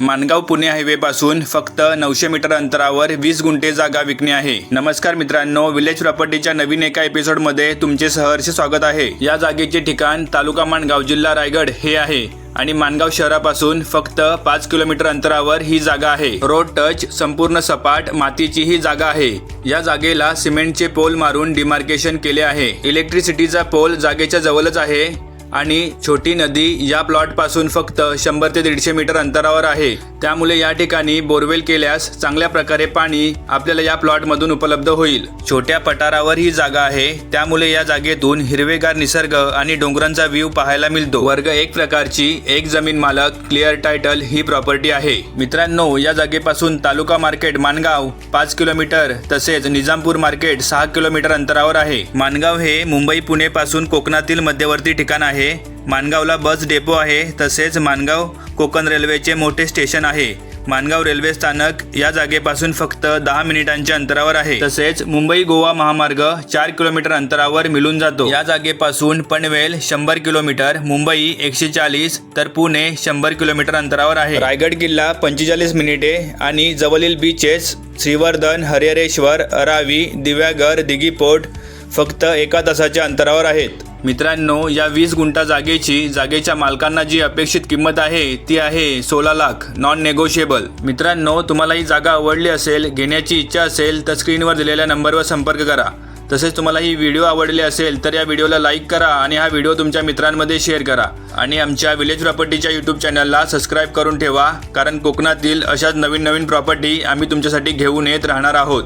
Mangaon Pune highway पासून फक्त नऊशे मीटर अंतरावर वीस गुंठे जागा विकणे आहे. नमस्कार मित्रांनो विलेज प्रॉपर्टीच्या नवीन एका एपिसोडमध्ये तुमचे सहर्ष स्वागत आहे. या जागेचे ठिकाण तालुका माणगाव जिल्हा रायगड हे आहे आणि माणगाव शहरापासून फक्त पाच किलोमीटर अंतरावर ही जागा आहे. रोड टच संपूर्ण सपाट मातीची ही जागा आहे. या जागेला सिमेंटचे पोल मारून डिमार्केशन केले आहे. इलेक्ट्रिसिटीचा पोल जागेच्या जवळच आहे. आणि छोटी नदी या प्लॉटपासून फक्त शंभर ते दीडशे मीटर अंतरावर आहे. त्यामुळे या ठिकाणी बोरवेल केल्यास चांगल्या प्रकारे पाणी आपल्याला या प्लॉटमधून उपलब्ध होईल. छोट्या पठारावर ही जागा आहे. त्यामुळे या जागेतून हिरवेगार निसर्ग आणि डोंगरांचा व्ह्यू पाहायला मिळतो. वर्ग एक प्रकारची एक जमीन मालक क्लिअर टायटल ही प्रॉपर्टी आहे. मित्रांनो या जागेपासून तालुका मार्केट मानगाव पाच किलोमीटर तसेच निजामपूर मार्केट सहा किलोमीटर अंतरावर आहे. मानगाव हे मुंबई पुणे पासून कोकणातील मध्यवर्ती ठिकाण आहे. मानगावला बस डेपो आहे. तसेच मानगाव कोकण रेल्वेचे मोठे स्टेशन आहे. मानगाव रेल्वे स्थानक या जागेपासून फक्त दहा मिनिटांच्या अंतरावर आहे. तसेच मुंबई गोवा महामार्ग चार किलोमीटर अंतरावर मिळून जातो. या जागेपासून पनवेल शंभर किलोमीटर मुंबई एकशे चाळीस तर पुणे शंभर किलोमीटर अंतरावर आहे. रायगड किल्ला पंचेचाळीस मिनिटे आणि जवळील बीचेस श्रीवर्धन हरिहरेश्वर अरावी दिव्यागर दिघीपोट फक्त एका तासाच्या अंतरावर आहेत. मित्रांनो या वीस गुंठा जागेची जागेच्या मालकांना जी अपेक्षित किंमत आहे ती आहे सोळा लाख नॉन नेगोशिएबल मित्रांनो तुम्हाला ही जागा आवडली असेल घेण्याची इच्छा असेल तर स्क्रीनवर दिलेल्या नंबरवर संपर्क करा. तसेच तुम्हाला ही व्हिडिओ आवडली असेल तर या व्हिडिओला लाईक करा आणि हा व्हिडिओ तुमच्या मित्रांमध्ये शेअर करा. आणि आमच्या विलेज प्रॉपर्टीच्या यूट्यूब चॅनलला सबस्क्राईब करून ठेवा कारण कोकणातील अशाच नवीन नवीन प्रॉपर्टी आम्ही तुमच्यासाठी घेऊन येत राहणार आहोत.